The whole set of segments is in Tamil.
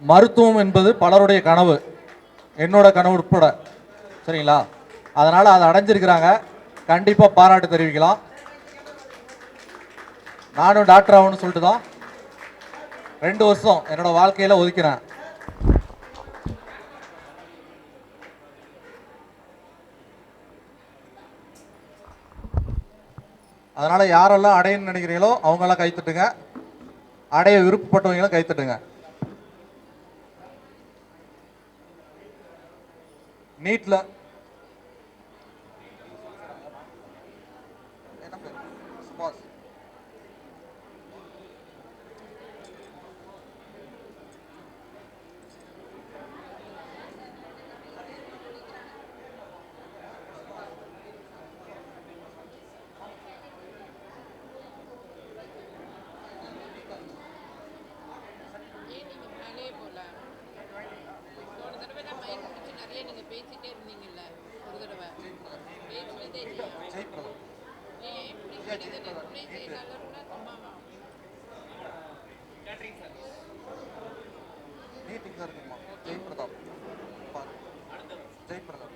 மருத்துவம் என்பது பலருடைய கனவு. என்னோட கனவு உட்பட. சரிங்களா? அதனால் அதை அடைஞ்சிருக்கிறாங்க. கண்டிப்பாக பாராட்டு தெரிவிக்கலாம். நானும் டாக்டர் ஆகணும்னு சொல்லிட்டு தான் ரெண்டு வருஷம் என்னோட வாழ்க்கையில் ஒதுக்கிறேன் அதனால் யாரெல்லாம் அடையணும்னு நினைக்கிறீங்களோ அவங்கெல்லாம் கைத்துட்டுங்க அடைய விருப்பப்பட்டவங்களும் கைத்துட்டுங்க நீட்ல. என்ன சுபாஷ். மீட்டிங் தான் இருக்குமா ஜெயபிரதாப் பாரு. ஜெய் பிரதாப்.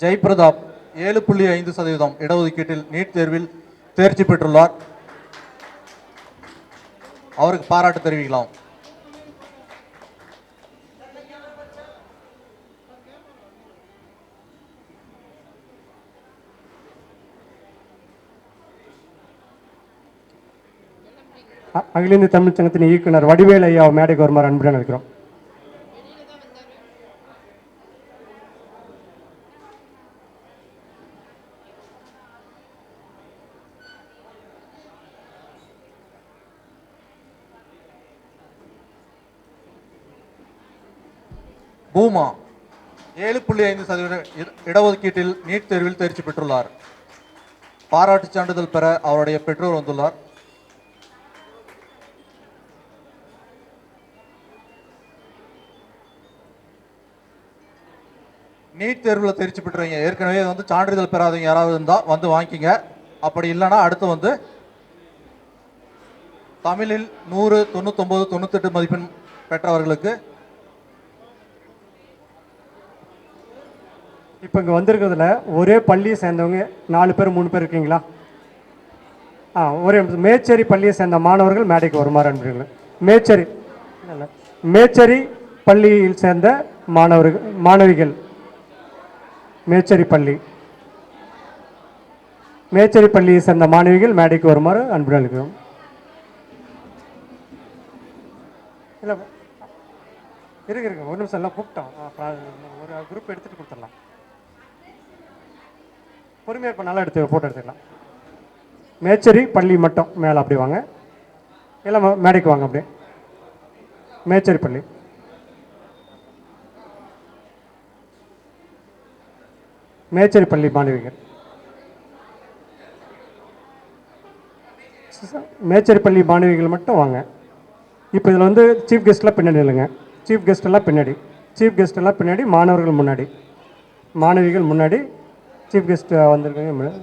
ஜெய் பிரதாப் ஏழு புள்ளி ஐந்து சதவீதம் இடஒதுக்கீட்டில் நீட் தேர்வில் தேர்ச்சி பெற்றுள்ளார். அவருக்கு பாராட்டு தெரிவிக்கலாம். அகில இந்திய தமிழ் சங்கத்தின் இயக்குனர் வடிவேல் ஐயா மேடைக்கு வருமாறு அன்புடன் இருக்கிறோம் பூமா ஏழு புள்ளி ஐந்து சதவீத இட- இடஒதுக்கீட்டில் நீட் தேர்வில் தேர்ச்சி பெற்றுள்ளார். பாராட்டுச் சான்றிதழ் பெற அவருடைய பெற்றோர் வந்துள்ளார். நீட் தேர்வில் தேர்ச்சி பெற்றவங்க ஏற்கனவே வந்து சான்றிதழ் பெறாதவங்க யாராவது இருந்தால் வந்து வாங்கிக்கிங்க. அப்படி இல்லைன்னா அடுத்து வந்து தமிழில் நூறு தொண்ணூத்தொம்பது தொண்ணூத்தெட்டு மதிப்பெண் பெற்றவர்களுக்கு இப்போ இங்கே வந்திருக்கிறதுல ஒரே பள்ளியை சேர்ந்தவங்க நாலு பேர் மூணு பேர் இருக்கீங்களா? ஆ ஒரே மேச்சேரி பள்ளியை சேர்ந்த மாணவர்கள் மேடைக்கு வருமாறு அன்புடன் மேச்சேரி மேச்சேரி பள்ளியில் சேர்ந்த மாணவர்கள் மாணவிகள். மேச்சேரி பள்ளி. மேச்சேரி பள்ளியை சேர்ந்த மாணவிகள் மேடைக்கு வருமாறு அன்புடன் இருக்கிறோம் இல்லை இருக்கு இருக்கு. ஒரு நிமிஷம் எல்லாம் கூப்பிட்டோம். ஒரு குரூப் எடுத்துகிட்டு கொடுத்துடலாம். பொறுமையாக இப்போ நல்லா எடுத்து ஃபோட்டோ எடுத்துக்கலாம். மேச்சேரி பள்ளி மட்டும் மேலே அப்படி வாங்க. எல்லாம் மேடைக்கு வாங்க அப்படியே. மேச்சேரி பள்ளி. மேச்சேரி பள்ளி மாணவிகள். மேச்சேரி பள்ளி மாணவிகள் மட்டும் வாங்க. இப்போ இதில் வந்து சீஃப் கெஸ்ட்லாம் பின்னாடி இல்லைங்க சீஃப் கெஸ்ட் எல்லாம் பின்னாடி. சீஃப் கெஸ்ட் எல்லாம் பின்னாடி மாணவர்கள் முன்னாடி. மாணவிகள் முன்னாடி சீஃப் கெஸ்ட் வந்திருக்காங்க மேடம்.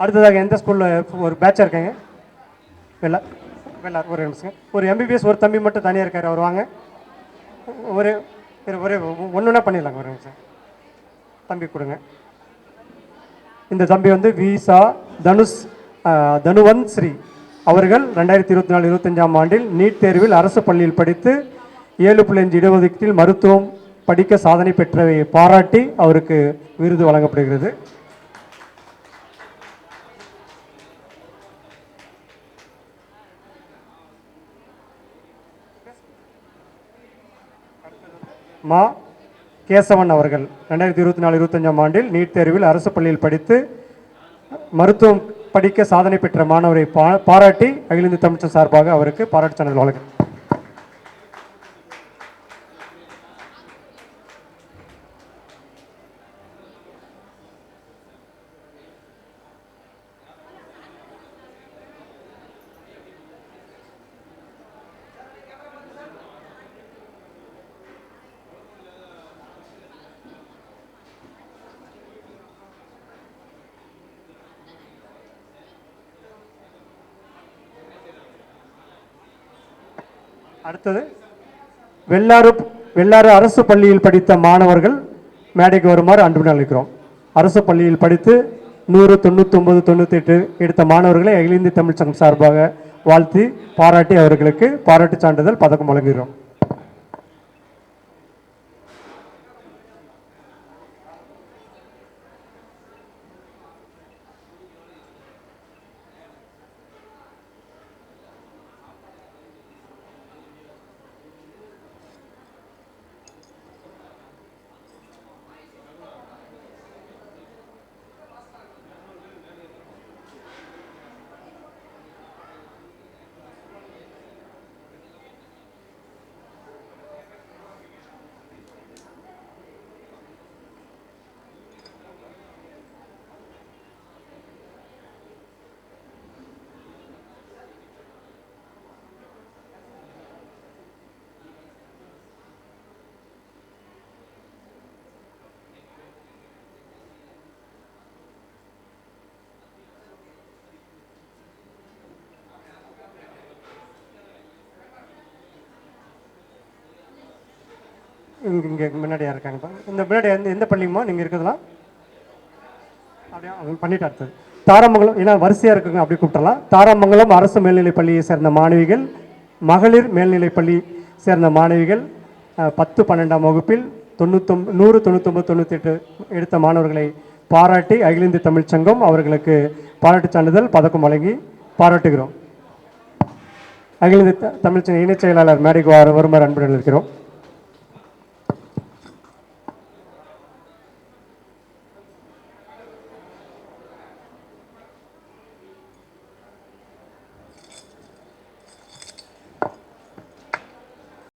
அடுத்ததாக எந்த ஸ்கூலில் ஒரு பேட்சாக இருக்காங்க? வெள்ளா வெள்ளார் ஒரு நிமிஷம் ஒரு எம்பிபிஎஸ் ஒரு தம்பி மட்டும் தனியாக இருக்கார் அவர் வாங்க. ஒரே ஒரே ஒன்று ஒன்றா பண்ணிடலாங்க ஒரு நிமிஷம். தம்பி கொடுங்க. இந்த தம்பி வந்து விசா தனுஷ் தனுவன் தனுவந்த் ஸ்ரீ அவர்கள் ரெண்டாயிரத்தி இருபத்தி நாலு இருபத்தஞ்சாம் ஆண்டில் நீட் தேர்வில் அரசு பள்ளியில் படித்து ஏழு புள்ளி அஞ்சு இடஒதுக்கீட்டில் மருத்துவம் படிக்க சாதனை பெற்றவை பாராட்டி அவருக்கு விருது வழங்கப்படுகிறது. மா கேசவன் அவர்கள் ரெண்டாயிரத்தி இருபத்தி நாலு இருபத்தஞ்சாம் ஆண்டில் நீட் தேர்வில் அரசு பள்ளியில் படித்து மருத்துவம் படிக்க சாதனை பெற்ற மாணவரை பா பாராட்டி அகில இந்திய தமிழ்ச்சம் சார்பாக அவருக்கு பாராட்டு சான்றிதழ் வழங்க அடுத்தது வெள்ளாறு வெள்ளாறு அரசு பள்ளியில் படித்த மாணவர்கள் மேடைக்கு வருமாறு அன்புடன் அளிக்கிறோம் அரசு பள்ளியில் படித்து நூறு தொண்ணூத்தொம்பது தொண்ணூத்தெட்டு எடுத்த மாணவர்களை அகில இந்திய தமிழ் சங்கம் சார்பாக வாழ்த்தி பாராட்டி அவர்களுக்கு பாராட்டு சான்றிதழ் பதக்கம் வழங்குகிறோம். இங்கே இங்கே முன்னாடி யார் இருக்காங்க இந்த முன்னாடி எந்த எந்த பள்ளியுமோ? நீங்கள் இருக்கிறதுலாம் அப்படியே அவங்க பண்ணிட்டு அடுத்தது. தாராமங்கலம் ஏன்னா வரிசையாக இருக்குங்க அப்படி கூப்பிட்டலாம் தாராமங்கலம் அரசு மேல்நிலைப் பள்ளியை சேர்ந்த மாணவிகள் மகளிர் மேல்நிலைப் பள்ளி சேர்ந்த மாணவிகள் பத்து பன்னெண்டாம் வகுப்பில் தொண்ணூத்தொம் நூறு தொண்ணூத்தொம்பது தொண்ணூத்தெட்டு எடுத்த மாணவர்களை பாராட்டி அகில இந்திய தமிழ்ச் சங்கம் அவர்களுக்கு பாராட்டுச் சான்றிதழ் பதக்கம் வழங்கி பாராட்டுகிறோம். அகில இந்திய தமிழ்ச்சங்க இணைச் செயலாளர் மேடைக்கு வர- வருமாறு அன்புடன் இருக்கிறோம்.